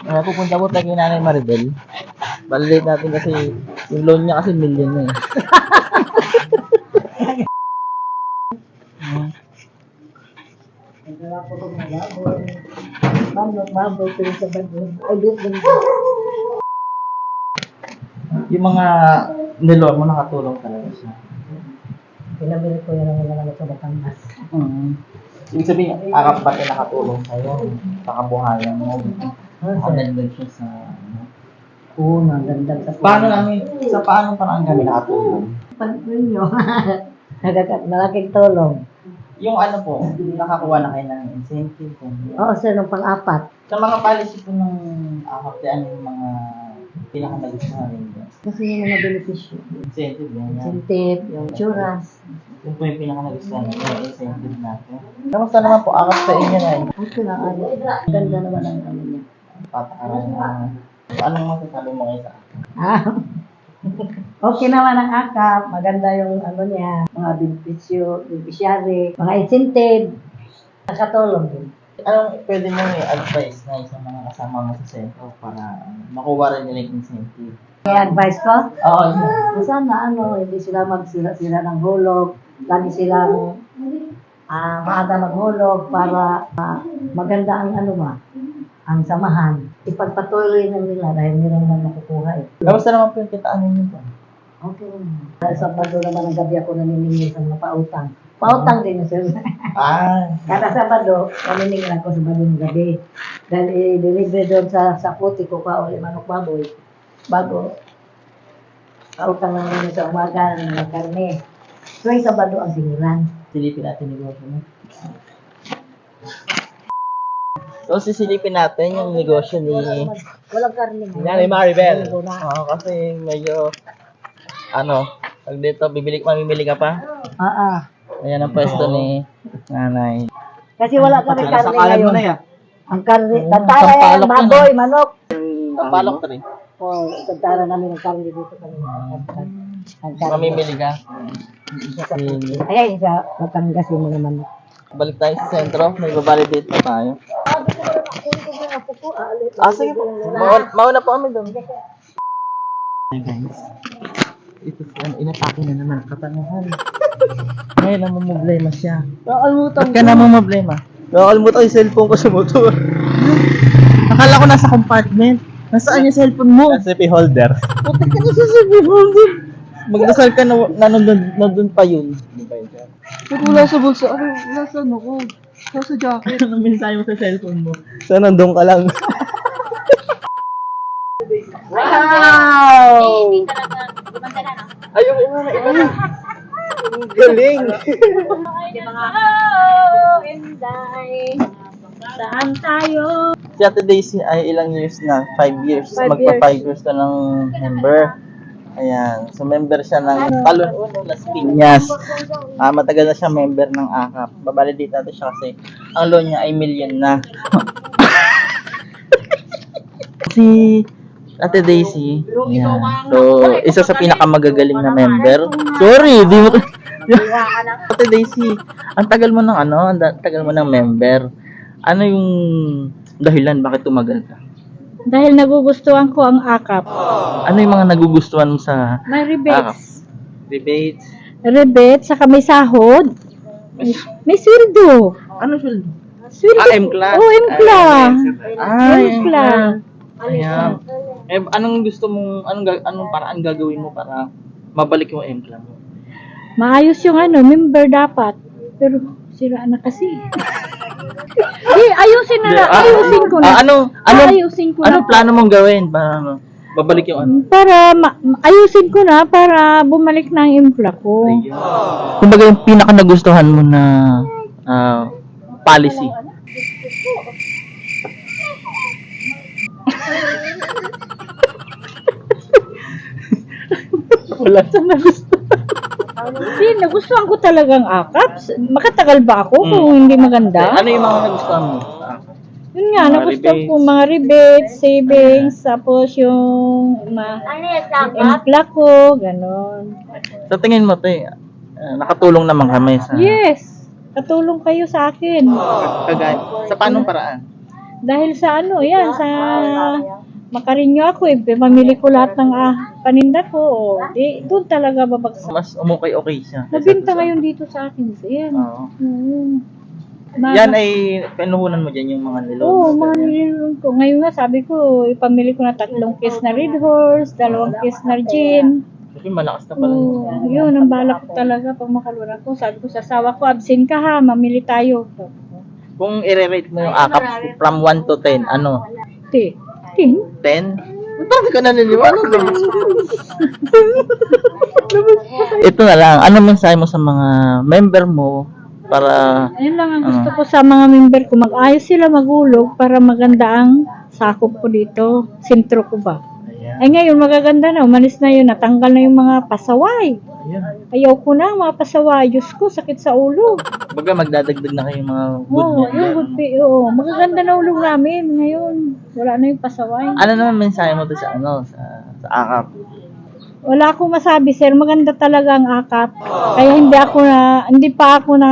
Kaya pupunta po tayo kay Nanay Maribel. Balilate natin kasi yung loan niya kasi million na eh. Wala po kong sa Yung mga niloan mo nakatulong talaga siya. Pinabili ko yun ang mga sa Batangas. Mm. Ibig sabihin, akap ba tayo nakatulong sa'yo sa kabuhayan mo? Nakadagdag siya sa... ano. Oo, nagandang sa Paano namin, sa paano parang kami nakatulong? Pag ninyo, nagagat, malaking tulong. Yung ano po, nakakuha na kayo ng incentive. ano. Oo, sir, nung pang-apat. Sa mga policy po ng akap, ano yung mga pinakanagustuhan ninyo? Kasi yung mga benepisyo. Incentive, yun yan. Incentive, yung insurance. Yung po yung pinakanagustuhan ninyo, yung incentive natin. Kamusta naman po akap sa inyo na Okay lang, ano. Ganda naman ang ano niya. Patakaran na... Anong masasabi mo kayo sa akin? Ah, okay naman ang akap. Maganda yung ano niya, mga benepisyo, beneficiary, mga incentive. Nakatulong din. Anong pwede mo i-advise na sa mga kasama mo sa sentro para makuha rin nila yung incentive? Kaya advice ko, Oo, yun. sana ano, hindi sila magsira-sira ng hulog. Lagi silang ah maaga maghulog para ah, maganda ang ano ba, ang samahan. Ipagpatuloy na nila dahil hindi naman makukuha eh. Kamusta naman po yung kitaan ninyo po? Okay naman. Sa Sabado naman ang gabi ako naniningil sa mga pautang. Pautang din sir. Ah, Kada Sabado, naniningil ako sa Sabado ng gabi. Dahil i-deliver doon sa, sa puti ko pa uli manok baboy. Bago, pautang na namin sa umaga ng mga karne. So, yung Sabado ang singilan. silipin natin yung negosyo mo. So, sisilipin natin yung negosyo ni Walang karne. Nanay Maribel. Na. Oo, kasi medyo, ano, pag dito, bibili, mamimili ka pa? Ah, ah. Ayan ang pwesto ni nanay. Kasi wala kami karne ngayon. na yan. Ang karne, Oo, tantara yan, baboy, manok. Kapalok ka rin. Oh, tantara namin ng karne dito. Ang. Mamimili ka. Ayan, sa Batangas yung mga manok. Balik tayo sa sentro. May babalidate na tayo. Ah, sige po. Mauna, mauna po kami doon. Hey guys. Ito po, ano, inatake na naman ang katangahan. Ngayon, namumblema siya. Ba't Nakalimutan ka namumblema? Nakalimutan yung cellphone ko sa motor. Akala ko nasa compartment. Nasaan yung cellphone mo? Nasa CP holder. Putik ka na sa CP holder. Magdasal ka na, na nandun, nandun pa yun. Di ba yun? Ba't wala sa bulsa? Ano? Wala sa ano Wala sa jacket. Anong mensahe mo sa cellphone mo? Saan nandun ka lang? wow! Ayaw mo na iba na. Ang Galing! Saan tayo? si Ate Daisy ay ilang years na? Five years. Five Magpa five years na ng member. Ayan. So, member siya ng Talon Uno, Las Piñas. Ah, matagal na siya member ng AKAP. Babalidate natin siya kasi ang loan niya ay million na. si Ate Daisy, ayan. So, isa sa pinakamagagaling na member. Sorry, di mo Ate Daisy, ang tagal mo ng ano, ang tagal mo ng member. Ano yung dahilan bakit tumagal ka? Dahil nagugustuhan ko ang akap. Ano yung mga nagugustuhan mo sa May rebates. Debates. Rebate, saka may sahod. May, may sweldo. Ano siya? Sweldo. Ah, M-class. Oo, M-class. Ah, M-class. Ayan. Eh, anong gusto mong, anong, ga- anong paraan gagawin mo para mabalik yung M-class mo? Maayos yung ano, member dapat. Pero sira na kasi. Eh, ayusin na lang. Ah, Ayusin ko na. Ah, ano, ano, Ayusin ko ano na. plano mong gawin para ano, babalik yung ano? Para ma- ayusin ko na para bumalik na ang impla ko. Kumbaga yung pinaka nagustuhan mo na ah, policy. Wala sa nagustuhan. Hindi, nagustuhan ko talagang akap. Makatagal ba ako kung hindi maganda? Ano yung mga nagustuhan mo? Yun nga, Mga nagustuhan rebates. ko mga rebates, savings, tapos yung ma impla ko, ganon. Sa tingin mo, te, ah, nakatulong naman kami sa Yes, katulong kayo sa akin. kagaya. Sa paanong paraan? Dahil sa ano, yan, sa makarinyo ako eh. Pamili ko lahat ng ah, paninda ko. O, di, doon talaga babagsak. Mas umukay-okay siya. Nabinta ngayon dito sa akin. Yan. Oo. Oo. Ma- Yan ay pinuhunan mo dyan yung mga nilon. Oo, mga nililun ko. Ngayon nga, sabi ko, ipamili ko na tatlong case na Red Horse, dalawang case na gin. Kasi malakas na pala yun. Oo, yun, ang balak ko talaga pag makalunan ko. Sabi ko sa asawa ko, absent ka ha, mamili tayo. Kung i-rate mo yung akap from 1 to 10, ano? Ti, tin. 10? Bakit ka naniniwala? Ito na lang, ano mensahe mo sa mga member mo para Ayun lang ang gusto ko sa mga member ko. Mag-ayos sila magulog para maganda ang sakop ko dito. Sintro ko ba? Ay ngayon, magaganda na. Umalis na yun. Natanggal na yung mga pasaway. Ayan. Ayaw ko na mga pasaway. Diyos ko, sakit sa ulo. Baga magdadagdag na kayo mga good Oo, member. yung good pay. Oo, magaganda na ulong namin ngayon. Wala na yung pasaway. Ano naman mensahe mo to sa ano sa sa akap? Wala akong masabi, sir. Maganda talaga ang akap. Kaya hindi ako na, hindi pa ako na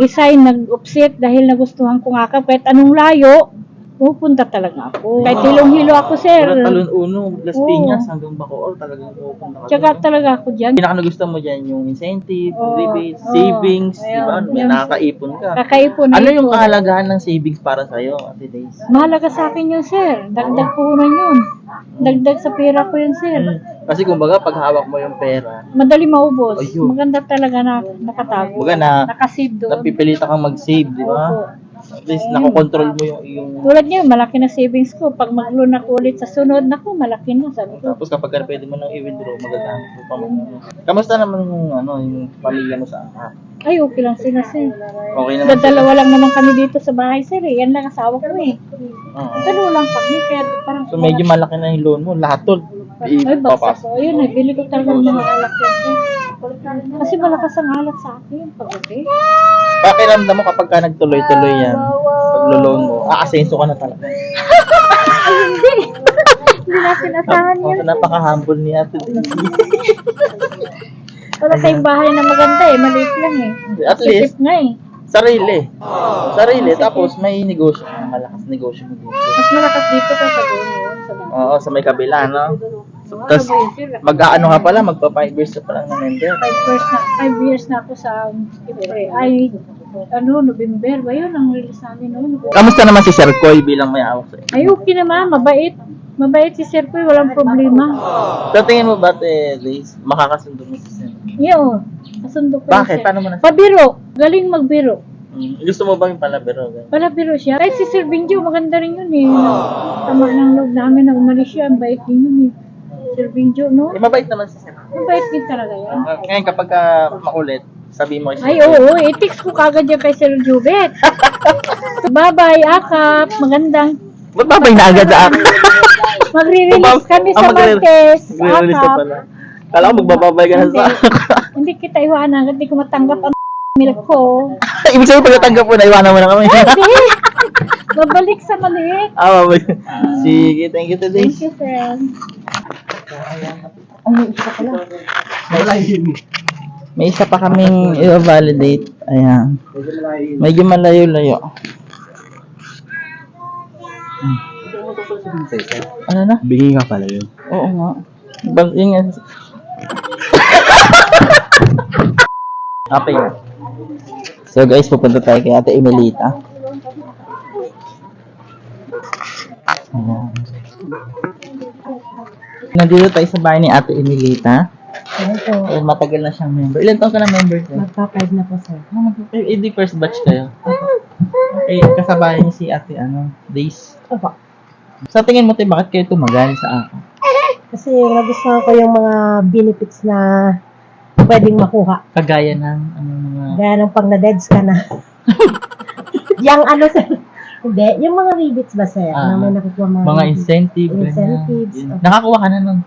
design, nag-upset dahil nagustuhan kong akap. Kahit anong layo, pupunta talaga ako. Kahit hilong-hilo ako, sir. Mula talon uno, Las Oo. Piñas hanggang Bacoor talagang pupunta ka. Tsaka doon. talaga ako dyan. Pinaka nagusto mo dyan yung incentive, Oo. rebates, Oo. savings, di ba? Ayun. May Yung- nakakaipon ka. Kakaipon na Ano yung kahalagahan ng savings para sa'yo, Ate Days? Mahalaga sa akin yun, sir. Dagdag puhunan yun. Dagdag sa pera ko yun, sir. Kasi kumbaga pag hawak mo yung pera, Madali maubos. Ayun. Maganda talaga na nakatago. kumbaga na Nakasave doon. napipilitan kang mag-save, di ba? At least nakokontrol mo yung yung Tulad niya, malaki na savings ko. Pag mag-loan ako ulit sa sunod, naku, malaki na. Sabi ko, tapos kapag ka pwede mo nang i-withdraw, magagamit mo pa. Kamusta naman yung ano, yung pamilya mo sa angka? ay, okay lang sila, sir. Okay naman sila. Dadalawa lang naman kami dito sa bahay, sir. Eh. Yan lang asawa ko eh. Oo. Dalawa lang kami. Kaya parang... So medyo malaki na yung loan mo, lahat tol. Ay, bagsak ko. Ayun, eh, bili ko talaga ng mga alak yan, sir. Kasi malakas ang alak sa akin. Pag-gabi. Pakiramdam mo kapag ka nagtuloy-tuloy yan, paglo-loan mo, aasenso ka na talaga. Hindi natin asahan yan. napaka-humble ni Ate Daisy. Wala kayong bahay na maganda eh. Maliit lang eh. At least, Sipip nga eh. sarili. Sarili, tapos may negosyo. Malakas negosyo mo dito. Mas malakas dito doon. yun, Sa mga... Oo, sa may kabila, no? Ano Tapos, ba yun, sir? mag-aano ka pala, magpa 5 years ka pa lang na member. five years na, five years na ako sa Ibre. Ay, ano, November ba yun? Ang release namin noon. Kamusta naman si Sir Koy bilang may awak sa'yo? Ay, okay naman. Mabait. Mabait si Sir Koy. Walang problema. Sa tingin mo ba, te, Liz, makakasundo mo si Sir? Yo, kasundo ko Bakit? sir. Paano mo na Pabiro. Galing magbiro. Hmm, Gusto mo bang palabiro? ganun? Pala biro siya. Ay, si Sir Benjo, maganda rin yun eh. Tama ng loob namin na umalis siya. Ang bait din yun eh. Sir Benjo, no? Eh, mabait naman si Sir. Mabait din talaga yan. Ngayon, kapag ka makulit, sabi mo Ay, oo, oh, i-text ko kagad yan kay Sir Jubet. Bye-bye, akap. Magandang. Ba't babay na agad sa akin? Magre-release kami Ah, sa magre- Martes. Magre-release ka Akap. pala. Kala ko magbababay ka na sa Hindi kita iwanan. Hindi ko matanggap ang milk ko. Ibig sabihin, pagkatanggap mo, naiwanan mo na kami. Hindi. Babalik sa maliit. ah, babay. Sige, thank you today. Thank you, sir. May isa pa kaming i-validate. Ayan. Medyo malayo-layo. Hmm. Ano na? Bingi nga pala yun. Oo nga. Bag, yun nga. Okay. So guys, pupunta tayo kay Ate Emelita. Ayan. Nandito tayo sa bahay ni Ate Emelita. Eh, matagal na siyang member. Ilan taon ka na member ko? Magpa-five na po, sir. Oh, mag- eh, eh, di first batch kayo. Eh, kasabayan niyo si Ate, ano, Days. Opo. Sa tingin mo, te, bakit kayo tumagal sa akin? Kasi nagustuhan ko yung mga benefits na pwedeng makuha. Kagaya ng, ano, mga... Gaya ng pag na-deads ka na. yung ano, sir. Hindi, yung mga rebates ba, sir? Ah, na may nakukuha mga, mga incentive, ganyan. Incentives, Yun. okay. Nakakuha ka na nun.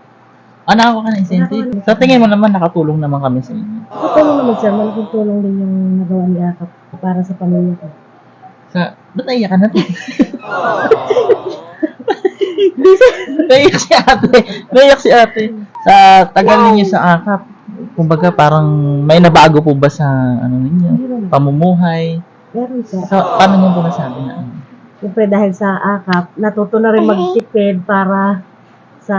Ah, nakakuha ka ng incentive? Nakakuha. Sa tingin mo naman, nakatulong naman kami sa inyo. Tulong naman, sir. Malaking tulong din yung nagawa ni Akap para sa pamilya ko. Sa, ba't naiyak ka na? naiyak si ate. Naiyak si ate. Sa tagal ninyo sa akap, kumbaga parang may nabago po ba sa ano ninyo? Pamumuhay? Meron, sir. Sa, paano niyo po nasabi na ano? Siyempre dahil sa akap, natuto na rin magtipid para sa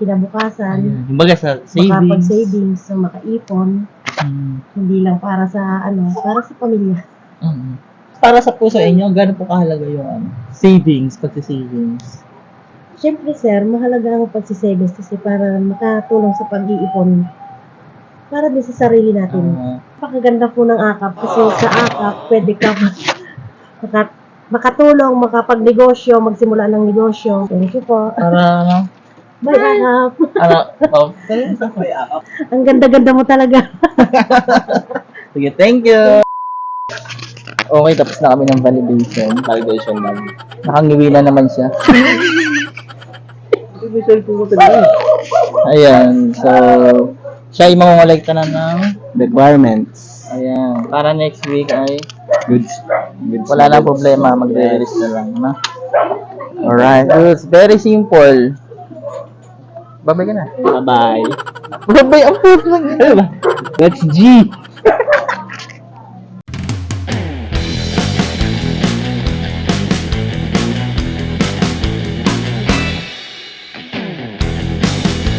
kinabukasan, Ayan. Kumbaga sa savings. makapag-savings, sa makaipon, Mm. hindi lang para sa ano, para sa pamilya. Mm. Para sa puso inyo, gano'n po kahalaga yung ano, savings, pagsi-savings? Siyempre sir, mahalaga ang pagsisavings kasi para makatulong sa pag-iipon para din sa sarili natin. Ah, Napakaganda po ng akap kasi sa akap pwede ka maka, makatulong, makapagnegosyo, magsimula ng negosyo. Thank you po. para ano, Bye akap. ano, oh, Ang ganda-ganda mo talaga. sige, thank you! Okay, tapos na kami ng validation. Validation lang. Nakangiwi na naman siya. Ayan, so, siya ay mangungulekta na ng requirements. Ayan, para next week ay Goods. Goods wala na problema, magre-release na lang, na. Alright. It's very simple. Babay ka na. Bye-bye. Babay, ang puto lang. Let's G.